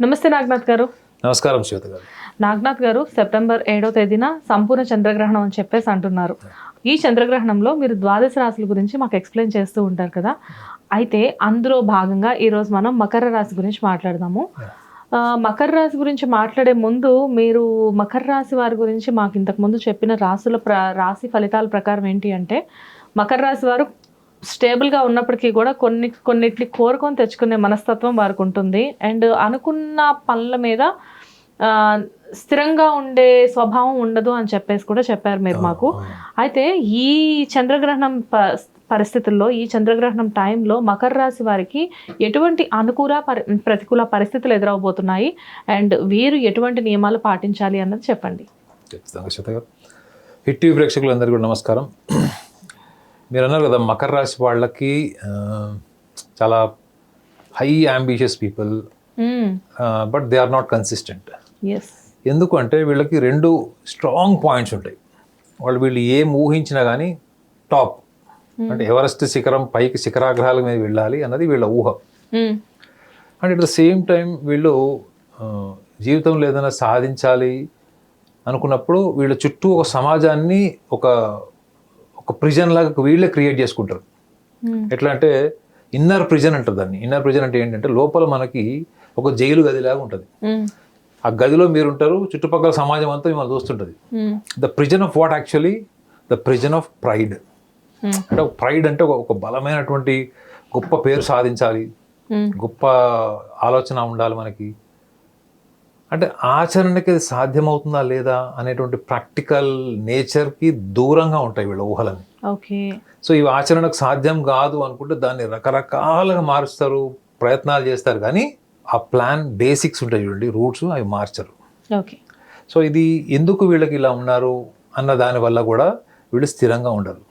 నమస్తే నాగనాథ్ గారు. నమస్కారం శ్వేత గారు. నాగనాథ్ గారు సెప్టెంబర్ ఏడో తేదీన సంపూర్ణ చంద్రగ్రహణం అని చెప్పేసి అంటున్నారు. ఈ చంద్రగ్రహణంలో మీరు ద్వాదశ రాశుల గురించి మాకు ఎక్స్ప్లెయిన్ చేస్తూ ఉంటారు కదా. అయితే అందులో భాగంగా ఈరోజు మనం మకర రాశి గురించి మాట్లాడదాము. మకర రాశి గురించి మాట్లాడే ముందు మీరు మకర రాశి వారి గురించి మాకు ఇంతకు ముందు చెప్పిన రాశుల ప్ర రాశి ఫలితాల ప్రకారం ఏంటి అంటే మకర రాశి వారు స్టేబుల్గా ఉన్నప్పటికీ కూడా కొన్ని కొన్నిటిని కోరుకొని తెచ్చుకునే మనస్తత్వం వారికి ఉంటుంది. అండ్ అనుకున్న పనుల మీద స్థిరంగా ఉండే స్వభావం ఉండదు అని చెప్పేసి కూడా చెప్పారు మీరు మాకు. అయితే ఈ చంద్రగ్రహణం ప- పరిస్థితుల్లో ఈ చంద్రగ్రహణం టైంలో మకర రాశి వారికి ఎటువంటి అనుకూల పరి ప్రతికూల పరిస్థితులు ఎదురవబోతున్నాయి? అండ్ వీరు ఎటువంటి నియమాలు పాటించాలి అన్నది చెప్పండి. ఖచ్చితంగా శ్వేత గారు. హిట్ టీవీ ప్రేక్షకులందరికీ నమస్కారం. మీరు అన్నారు కదా మకర రాశి వాళ్ళకి చాలా high ambitious people but they are not consistent ఎందుకు అంటే వీళ్ళకి రెండు స్ట్రాంగ్ పాయింట్స్ ఉంటాయి. వాళ్ళు వీళ్ళు ఏం ఊహించినా కానీ టాప్ అంటే ఎవరెస్ట్ శిఖరం పైకి శిఖరాగ్రహాల మీద వెళ్ళాలి అన్నది వీళ్ళ ఊహ. And at the same time వీళ్ళు జీవితంలో ఏదైనా సాధించాలి అనుకున్నప్పుడు వీళ్ళ చుట్టూ ఒక సమాజాన్ని ఒక ఒక ప్రిజన్ లాగా వీళ్ళే క్రియేట్ చేసుకుంటారు. ఎట్లా అంటే ఇన్నర్ ప్రిజన్ అంటారు దాన్ని. ఇన్నర్ ప్రిజన్ అంటే ఏంటంటే లోపల మనకి ఒక జైలు గదిలాగా ఉంటుంది. ఆ గదిలో మీరు ఉంటారు చుట్టుపక్కల సమాజం అంతా మిమ్మల్ని చూస్తుంటుంది. The prison of what actually the prison of pride అంటే ఒక ప్రైడ్ అంటే ఒక- ఒక బలమైనటువంటి గొప్ప పేరు సాధించాలి. గొప్ప ఆలోచన ఉండాలి మనకి. అంటే ఆచరణకి అది సాధ్యమవుతుందా లేదా అనేటువంటి ప్రాక్టికల్ నేచర్కి దూరంగా ఉంటాయి వీళ్ళ ఊహలని. ఓకే. సో ఇవి ఆచరణకు సాధ్యం కాదు అనుకుంటే దాన్ని రకరకాలుగా మారుస్తారు ప్రయత్నాలు చేస్తారు. కానీ ఆ ప్లాన్ బేసిక్స్ ఉంటాయి చూడండి రూట్స్ అవి మార్చరు. ఓకే. సో ఇది ఎందుకు వీళ్ళకి ఇలా ఉన్నారు అన్న దాని వల్ల కూడా వీళ్ళు స్థిరంగా ఉండరు.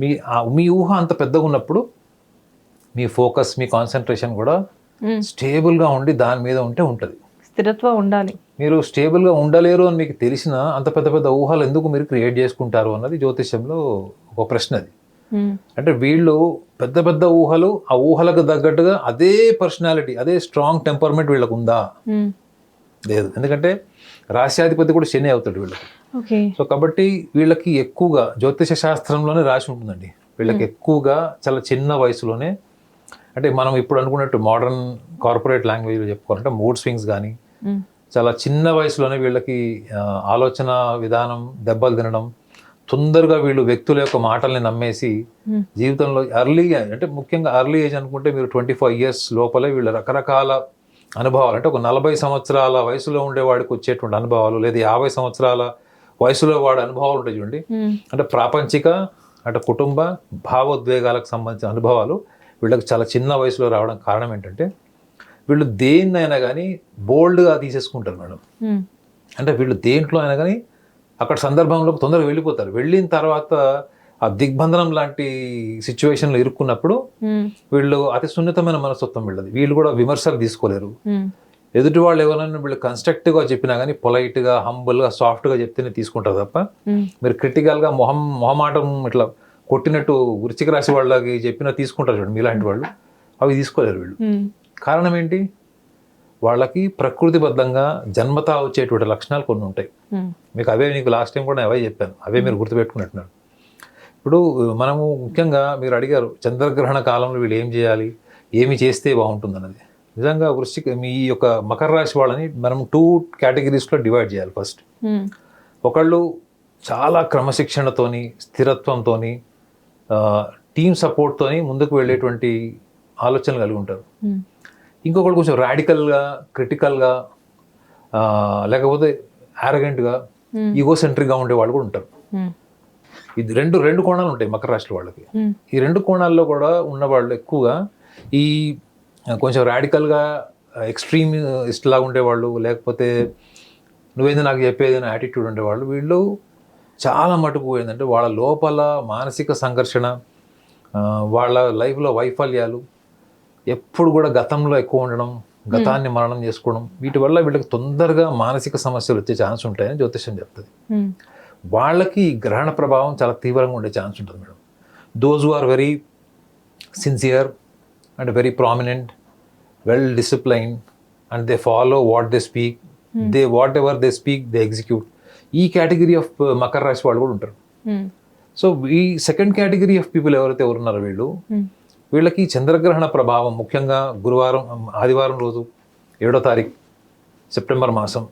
మీ మీ ఊహ అంత పెద్దగా ఉన్నప్పుడు మీ ఫోకస్ మీ కాన్సన్ట్రేషన్ కూడా స్టేబుల్గా ఉండి దాని మీద ఉంటే ఉంటుంది. స్థిరత్వం ఉండాలి. మీరు స్టేబుల్గా ఉండలేరు అని మీకు తెలిసిన అంత పెద్ద పెద్ద ఊహలు ఎందుకు మీరు క్రియేట్ చేసుకుంటారు అన్నది జ్యోతిష్యంలో ఒక ప్రశ్న అది. అంటే వీళ్ళు పెద్ద పెద్ద ఊహలు ఆ ఊహలకు తగ్గట్టుగా అదే పర్సనాలిటీ అదే స్ట్రాంగ్ టెంపర్మెంట్ వీళ్ళకు ఉందా? లేదు. ఎందుకంటే రాశ్యాధిపతి కూడా శని అవుతాడు వీళ్ళకి. సో కాబట్టి వీళ్ళకి ఎక్కువగా జ్యోతిష శాస్త్రంలోనే రాసి ఉంటుందండి. వీళ్ళకి ఎక్కువగా చాలా చిన్న వయసులోనే అంటే మనం ఇప్పుడు అనుకున్నట్టు మోడర్న్ కార్పొరేట్ లాంగ్వేజ్లో చెప్పుకోవాలంటే మూడ్ స్వింగ్స్ కానీ చాలా చిన్న వయసులోనే వీళ్ళకి ఆలోచన విధానం దెబ్బలు తినడం తొందరగా వీళ్ళు వ్యక్తుల యొక్క మాటల్ని నమ్మేసి జీవితంలో ఎర్లీ అంటే ముఖ్యంగా ఎర్లీ ఏజ్ అనుకుంటే మీరు ట్వంటీ ఫైవ్ ఇయర్స్ లోపలే వీళ్ళు రకరకాల అనుభవాలు అంటే ఒక నలభై సంవత్సరాల వయసులో ఉండేవాడికి వచ్చేటువంటి అనుభవాలు లేదా యాభై సంవత్సరాల వయసులో వాడి అనుభవాలు ఉంటాయి చూడండి. అంటే ప్రాపంచిక అంటే కుటుంబ భావోద్వేగాలకు సంబంధించిన అనుభవాలు వీళ్ళకి చాలా చిన్న వయసులో రావడం కారణం ఏంటంటే వీళ్ళు దేన్నైనా కానీ బోల్డ్గా తీసేసుకుంటారు మేడం. అంటే వీళ్ళు దేంట్లో అయినా కానీ అక్కడ సందర్భంలో తొందరగా వెళ్ళిపోతారు. వెళ్ళిన తర్వాత ఆ దిగ్బంధనం లాంటి సిచ్యువేషన్లో ఇరుక్కున్నప్పుడు వీళ్ళు అతి సున్నితమైన మనస్తత్వం వీళ్ళది. వీళ్ళు కూడా విమర్శలు తీసుకోలేరు. ఎదుటి వాళ్ళు ఎవరైనా వీళ్ళు కన్స్ట్రక్టివ్గా చెప్పినా కానీ పొలైట్గా హంబుల్గా సాఫ్ట్గా చెప్తేనే తీసుకుంటారు తప్ప మీరు క్రిటికల్గా మొహం మొహమాటం ఇట్లా కొట్టినట్టు వృచ్చిక రాశి వాళ్ళకి చెప్పినా తీసుకుంటారు చూడండి మీలాంటి వాళ్ళు. అవి తీసుకోలేరు వీళ్ళు. కారణం ఏంటి? వాళ్ళకి ప్రకృతిబద్ధంగా జన్మతా వచ్చేటువంటి లక్షణాలు కొన్ని ఉంటాయి. మీకు అవే నీకు లాస్ట్ టైం కూడా అవే చెప్పాను. అవే మీరు గుర్తుపెట్టుకున్నట్టున్నారు. ఇప్పుడు మనము ముఖ్యంగా మీరు అడిగారు చంద్రగ్రహణ కాలంలో వీళ్ళు ఏం చేయాలి? ఏమి చేస్తే బాగుంటుంది అన్నది నిజంగా వృశ్చిక మీ యొక్క మకర రాశి వాళ్ళని మనం టూ కేటగిరీస్లో డివైడ్ చేయాలి ఫస్ట్ ఒకళ్ళు చాలా క్రమశిక్షణతోని స్థిరత్వంతోని టీమ్ సపోర్ట్తోని ముందుకు వెళ్ళేటువంటి ఆలోచనలు కలిగి ఉంటారు. ఇంకొకటి కొంచెం రాడికల్గా క్రిటికల్గా లేకపోతే యారగెంట్గా ఈగోసెంట్రిక్గా ఉండే వాళ్ళు కూడా ఉంటారు. ఇది రెండు రెండు కోణాలు ఉంటాయి మకర రాశి వాళ్ళకి. ఈ రెండు కోణాల్లో కూడా ఉన్న వాళ్ళు ఎక్కువగా ఈ కొంచెం రాడికల్గా ఎక్స్ట్రీమ్ ఇష్టలాగా ఉండేవాళ్ళు లేకపోతే నువ్వేంది నాకు చెప్పేది అనే యాటిట్యూడ్ ఉండేవాళ్ళు వీళ్ళు చాలా మటుకు ఏంటంటే వాళ్ళ లోపల మానసిక సంఘర్షణ వాళ్ళ లైఫ్లో వైఫల్యాలు ఎప్పుడు కూడా గతంలో ఎక్కువ ఉండడం గతాన్ని మరణం చేసుకోవడం వీటి వల్ల వీళ్ళకి తొందరగా మానసిక సమస్యలు వచ్చే ఛాన్స్ ఉంటాయని జ్యోతిష్యం చెప్తుంది. వాళ్ళకి గ్రహణ ప్రభావం చాలా తీవ్రంగా ఉండే ఛాన్స్ ఉంటుంది madam. Those are very sincere and very prominent well discipline and they follow what they speak they whatever they speak they execute ఈ కేటగిరీ ఆఫ్ మకర రాశి వాళ్ళు కూడా ఉంటారు. సో ఈ సెకండ్ కేటగిరీ ఆఫ్ పీపుల్ ఎవరైతే ఉన్నారో వీళ్ళు. వీళ్ళకి చంద్రగ్రహణ ప్రభావం ముఖ్యంగా గురువారం ఆదివారం రోజు ఏడో తారీఖు సెప్టెంబర్ మాసం.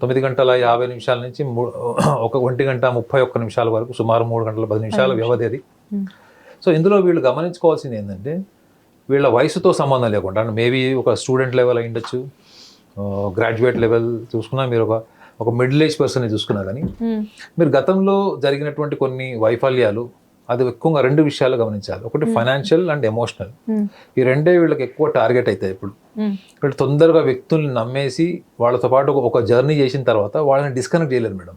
తొమ్మిది గంటల యాభై నిమిషాల నుంచి ఒక ఒంటి గంట ముప్పై ఒక్క నిమిషాల వరకు సుమారు మూడు గంటల పది నిమిషాల వ్యవధి అది. సో ఇందులో వీళ్ళు గమనించుకోవాల్సింది ఏంటంటే వీళ్ళ వయసుతో సంబంధం లేకుండా మేబీ ఒక స్టూడెంట్ లెవెల్ అయి ఉండొచ్చు గ్రాడ్యుయేట్ లెవెల్ చూసుకున్నా మీరు ఒక ఒక మిడిల్ ఏజ్ పర్సన్ చూసుకున్నా కానీ. మీరు గతంలో జరిగినటువంటి కొన్ని వైఫల్యాలు అది ఎక్కువగా రెండు విషయాలు గమనించాలి ఒకటి ఫైనాన్షియల్ అండ్ ఎమోషనల్. ఈ రెండే వీళ్ళకి ఎక్కువ టార్గెట్ అవుతాయి ఇప్పుడు. వీళ్ళు తొందరగా వ్యక్తుల్ని నమ్మేసి వాళ్ళతో పాటు ఒక- జర్నీ చేసిన తర్వాత వాళ్ళని డిస్కనెక్ట్ చేయలేరు మేడం.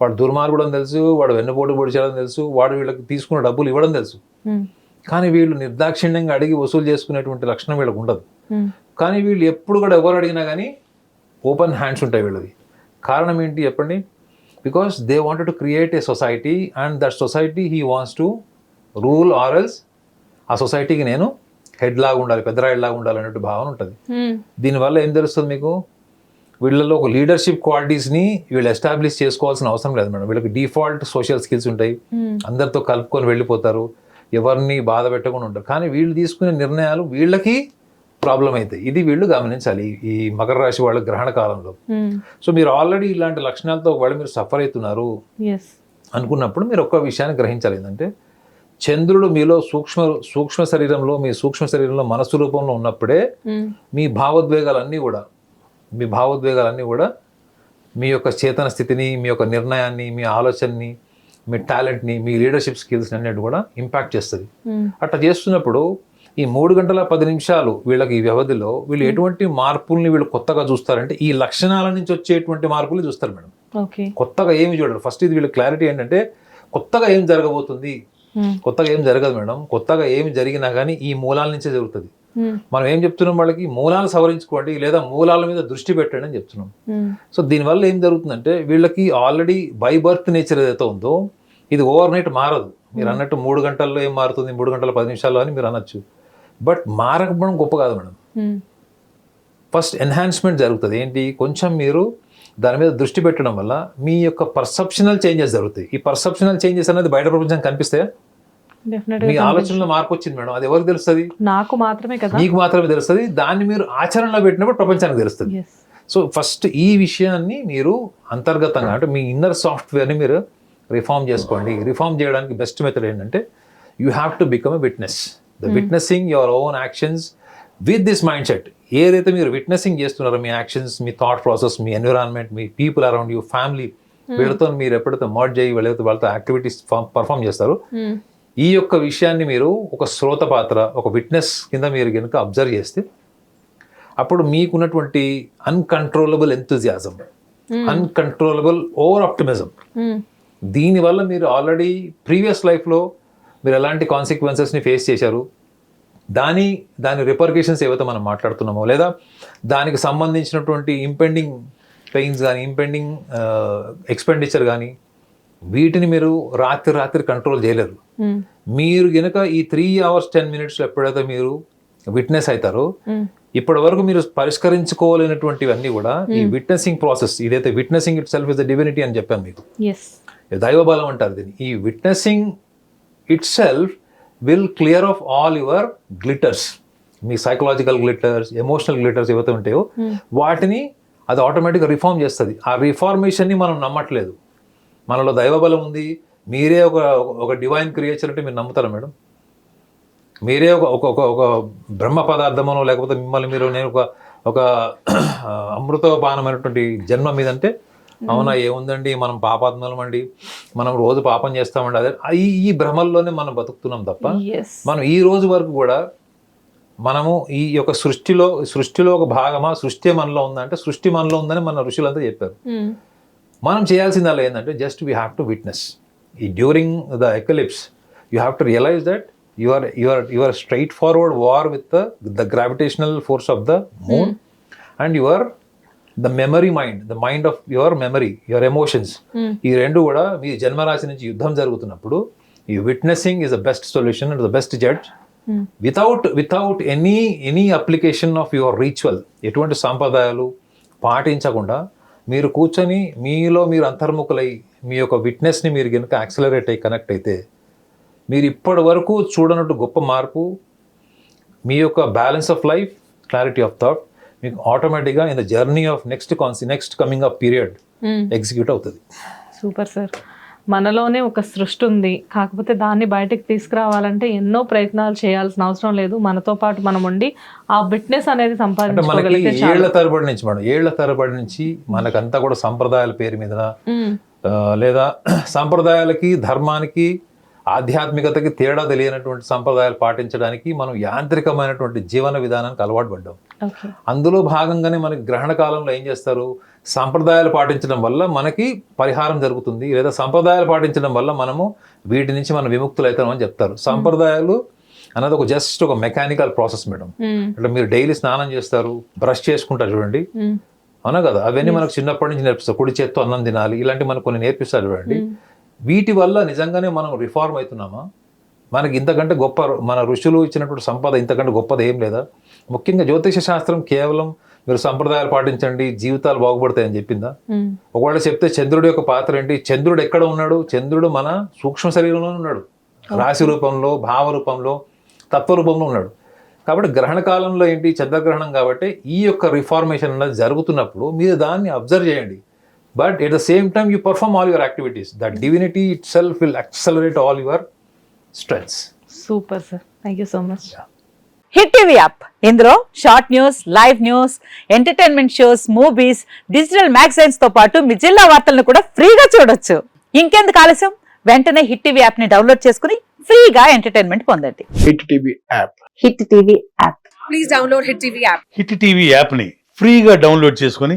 వాడు దుర్మార్గుడం తెలుసు వాడు వెన్నుపోటు పొడి చేయడం తెలుసు వాడు వీళ్ళకి తీసుకున్న డబ్బులు ఇవ్వడం తెలుసు. కానీ వీళ్ళు నిర్దాక్షిణ్యంగా అడిగి వసూలు చేసుకునేటువంటి లక్షణం వీళ్ళకి ఉండదు. కానీ వీళ్ళు ఎప్పుడు కూడా ఎవరు అడిగినా కానీ ఓపెన్ హ్యాండ్స్ ఉంటాయి వీళ్ళది కారణం ఏంటి చెప్పండి? Because they wanted to create a society and that society he wants to rule ఆర్ఎల్స్ ఆ సొసైటీకి నేను హెడ్ లాగా ఉండాలి పెద్దరాయిడ్ లాగా ఉండాలి అన్నట్టు భావన ఉంటుంది. Hmm. దీనివల్ల ఏం తెలుస్తుంది మీకు? వీళ్ళలో ఒక లీడర్షిప్ క్వాలిటీస్ని వీళ్ళు ఎస్టాబ్లిష్ చేసుకోవాల్సిన అవసరం లేదు మేడం. వీళ్ళకి డిఫాల్ట్ సోషల్ స్కిల్స్ ఉంటాయి. Hmm. అందరితో కలుపుకొని వెళ్ళిపోతారు. ఎవరిని బాధ పెట్టకుండా ఉంటారు. కానీ వీళ్ళు తీసుకునే నిర్ణయాలు వీళ్ళకి ప్రాబ్లం అవుతాయి ఇది వీళ్ళు గమనించాలి ఈ- మకర రాశి వాళ్ళ గ్రహణ కాలంలో Hmm. సో మీరు ఆల్రెడీ ఇలాంటి లక్షణాలతో ఒకవేళ మీరు సఫర్ అవుతున్నారు. అనుకున్నప్పుడు మీరు ఒక్క విషయాన్ని గ్రహించాలి ఏంటంటే చంద్రుడు మీలో సూక్ష్మ సూక్ష్మ శరీరంలో మీ సూక్ష్మ శరీరంలో మనస్సు రూపంలో ఉన్నప్పుడే Hmm. మీ భావోద్వేగాలన్నీ కూడా మీ భావోద్వేగాలన్నీ కూడా మీ యొక్క చేతన స్థితిని మీ యొక్క నిర్ణయాన్ని మీ ఆలోచనని మీ టాలెంట్ని మీ లీడర్షిప్ స్కిల్స్ అన్నిటి కూడా ఇంపాక్ట్ చేస్తుంది Hmm. అట్లా చేస్తున్నప్పుడు ఈ మూడు గంటల పది నిమిషాలు వీళ్ళకి ఈ వ్యవధిలో వీళ్ళు ఎటువంటి మార్పుల్ని వీళ్ళు కొత్తగా చూస్తారంటే ఈ లక్షణాల నుంచి వచ్చేటువంటి మార్పులు చూస్తారు మేడం. కొత్తగా ఏమి చూడరు. ఫస్ట్ ఇది వీళ్ళ క్లారిటీ ఏంటంటే కొత్తగా ఏం జరగబోతుంది. Hmm. కొత్తగా ఏం జరగదు మేడం. కొత్తగా ఏమి జరిగినా కానీ ఈ మూలాల నుంచే జరుగుతుంది. Hmm. మనం ఏం చెప్తున్నాం వాళ్ళకి? మూలాలు సవరించుకోండి లేదా మూలాల మీద దృష్టి పెట్టండి అని చెప్తున్నాం. Hmm. సో దీనివల్ల ఏం జరుగుతుందంటే వీళ్ళకి ఆల్రెడీ బై బర్త్ నేచర్ ఏదైతే ఉందో ఇది ఓవర్ నైట్ మారదు. మీరు అన్నట్టు మూడు గంటల్లో ఏం మారుతుంది? మూడు గంటల పది నిమిషాల్లో అని మీరు అనొచ్చు. బట్ మారకపోవడం గొప్ప కాదు మేడం. Hmm. ఫస్ట్ ఎన్హాన్స్మెంట్ జరుగుతుంది. ఏంటి? కొంచెం మీరు దాని మీద దృష్టి పెట్టడం వల్ల మీ యొక్క పర్సెప్షనల్ చేంజెస్ జరుగుతాయి. ఈ పర్సెప్షనల్ చేంజెస్ అనేది బయట ప్రపంచం కనిపిస్తాయా Definitely. మీ ఆలోచనలో మార్పు వచ్చింది మేడం. అది ఎవరికి తెలుస్తుంది? నాకు మాత్రమే కదా. మీకు మాత్రమే తెలుస్తుంది. దాన్ని మీరు ఆచరణలో పెట్టినప్పుడు ప్రపంచానికి తెలుస్తుంది. సో ఫస్ట్ ఈ విషయాన్ని మీరు అంతర్గతంగా అంటే మీ ఇన్నర్ సాఫ్ట్వేర్ని మీరు రిఫార్మ్ చేసుకోండి. రిఫార్మ్ చేయడానికి బెస్ట్ మెథడ్ ఏంటంటే you have to become a witness. The witnessing your own actions with this mindset ఏదైతే మీరు విట్నెసింగ్ చేస్తున్నారో మీ యాక్షన్స్ మీ థాట్ ప్రాసెస్ మీ ఎన్విరాన్మెంట్ మీ పీపుల్ అరౌండ్ యూ ఫ్యామిలీ వీళ్ళతో మీరు ఎప్పుడైతే మర్జ్ అయ్యి వీళ్ళతో వాళ్ళతో యాక్టివిటీస్ పర్ఫామ్ చేస్తారో ఈ యొక్క విషయాన్ని మీరు ఒక శ్రోత పాత్ర ఒక విట్నెస్ కింద మీరు కనుక అబ్జర్వ్ చేస్తే అప్పుడు మీకున్నటువంటి uncontrollable enthusiasm uncontrollable over optimism దీనివల్ల మీరు ఆల్రెడీ ప్రీవియస్ లైఫ్లో మీరు ఎలాంటి కాన్సిక్వెన్సెస్ని ఫేస్ చేశారు? దాని దాని రిపర్కేషన్స్ ఏవైతే మనం మాట్లాడుతున్నామో లేదా దానికి సంబంధించినటువంటి ఇంపెండింగ్ పెయిన్స్ కానీ ఇంపెండింగ్ ఎక్స్పెండిచర్ కానీ వీటిని మీరు రాత్రి రాత్రి కంట్రోల్ చేయలేరు మీరు గనక ఈ త్రీ అవర్స్ టెన్ మినిట్స్లో ఎప్పుడైతే మీరు విట్నెస్ అవుతారో ఇప్పటి వరకు మీరు పరిష్కరించుకోలేనటువంటివన్నీ కూడా ఈ విట్నెసింగ్ ప్రాసెస్ ఇదైతే witnessing itself is the divinity అని చెప్పాను మీకు. దైవబలం అంటారు దీన్ని. ఈ witnessing itself will clear off all your glitters మీ సైకలాజికల్ గ్లిటర్స్ ఎమోషనల్ గ్లిటర్స్ ఏవైతే ఉంటాయో వాటిని అది ఆటోమేటిక్గా రిఫార్మ్ చేస్తుంది. ఆ రిఫార్మేషన్ని మనం నమ్మట్లేదు. మనలో దైవబలం ఉంది. మీరే ఒక ఒక డివైన్ క్రియేచర్ అంటే మీరు నమ్ముతారా మేడం? మీరే ఒక ఒక ఒక ఒక బ్రహ్మ పదార్థమనో లేకపోతే మిమ్మల్ని మీరు నేను ఒక ఒక అమృతపానమైనటువంటి జన్మ మీదంటే అవునా ఏముందండి? మనం పాపాత్మలం అండి. మనం రోజు పాపం చేస్తామండి. అదే ఈ భ్రమల్లోనే మనం బతుకుతున్నాం తప్ప మనం ఈ రోజు వరకు కూడా మనము ఈ యొక్క సృష్టిలో సృష్టిలో ఒక భాగమా? సృష్టి మనలో ఉందంటే సృష్టి మనలో ఉందని మన ఋషులంతా చెప్పారు. మనం చేయాల్సిందల్లా ఏంటంటే just we have to witness ఈ during the eclipse you have to realize that you are you are you are straightforward war with the the gravitational force of the moon and your the memory mind the mind of your memory your emotions ఈ రెండు కూడా మీ జన్మరాశి నుంచి యుద్ధం జరుగుతున్నప్పుడు ఈ witnessing is the best solution and the best judge. Without without any any application of your ritual ఎటువంటి సాంప్రదాయాలు పాటించకుండా మీరు కూర్చొని మీలో మీరు అంతర్ముఖులై మీ యొక్క విట్నెస్ని మీరు కనుక యాక్సలరేట్ అయ్యి కనెక్ట్ అయితే మీరు ఇప్పటి వరకు చూడనట్టు గొప్ప మార్పు మీ యొక్క balance of life clarity of thought మీకు ఆటోమేటిక్గా in the journey of next కాన్సి next coming up period execute అవుతుంది. సూపర్ సార్ మనలోనే ఒక సృష్టి ఉంది. కాకపోతే దాన్ని బయటకు తీసుకురావాలంటే ఎన్నో ప్రయత్నాలు చేయాల్సిన అవసరం లేదు. మనతో పాటు మనం ఉండి ఆ బిట్నెస్ అనేది చాలు. ఏళ్ళ తరబడి నుంచి మేడం ఏళ్ళ తరబడి నుంచి మనకంతా కూడా సంప్రదాయాల పేరు మీద మ్మ్. లేదా సంప్రదాయాలకి ధర్మానికి ఆధ్యాత్మికతకి తేడా తెలియనటువంటి సంప్రదాయాలు పాటించడానికి మనం యాంత్రికమైనటువంటి జీవన విధానానికి అలవాటు పడ్డాం. అందులో భాగంగానే మనకి గ్రహణ కాలంలో ఏం చేస్తారు? సంప్రదాయాలు పాటించడం వల్ల మనకి పరిహారం జరుగుతుంది లేదా సంప్రదాయాలు పాటించడం వల్ల మనము వీటి నుంచి మనం విముక్తులు అవుతామని చెప్తారు. సంప్రదాయాలు అన్నది ఒక జస్ట్ ఒక మెకానికల్ ప్రాసెస్ మేడం. అంటే మీరు డైలీ స్నానం చేస్తారు బ్రష్ చేసుకుంటారు చూడండి. అవునా కదా? అవన్నీ మనకు చిన్నప్పటి నుంచి నేర్పిస్తారు. కుడి చేత్తో అన్నం తినాలి ఇలాంటి మనకు కొన్ని నేర్పిస్తారు చూడండి. వీటి వల్ల నిజంగానే మనం రిఫార్మ్ అవుతున్నామా? మనకి ఇంతకంటే గొప్ప మన ఋషులు ఇచ్చినటువంటి సంపద ఇంతకంటే గొప్పది ఏం లేదా? ముఖ్యంగా జ్యోతిష శాస్త్రం కేవలం మీరు సంప్రదాయాలు పాటించండి జీవితాలు బాగుపడతాయని చెప్పిందా. ఒకవేళ చెప్తే చంద్రుడి యొక్క పాత్ర ఏంటి? చంద్రుడు ఎక్కడ ఉన్నాడు? చంద్రుడు మన సూక్ష్మ శరీరంలో ఉన్నాడు. రాశి రూపంలో భావ రూపంలో తత్వ రూపంలో ఉన్నాడు. కాబట్టి గ్రహణ కాలంలో ఏంటి? చంద్రగ్రహణం కాబట్టి ఈ యొక్క రిఫార్మేషన్ అనేది జరుగుతున్నప్పుడు మీరు దాన్ని అబ్జర్వ్ చేయండి. But at the same time you perform all your activities that divinity itself will accelerate all your strengths super sir thank you so much hit TV app ఇందులో short news live news entertainment shows movies digital మ్యాగజైన్స్తో పాటు మీ జిల్లా వార్తలను కూడా ఫ్రీగా చూడొచ్చు. ఇంకెందుకు ఆలస్యం? వెంటనే హిట్ టీవీ యాప్ని డౌన్లోడ్ చేసుకుని ఫ్రీగా ఎంటర్టైన్మెంట్ పొందండి. Hit TV app hit TV app hit TV యాప్ని ఫ్రీగా డౌన్లోడ్ చేసుకొని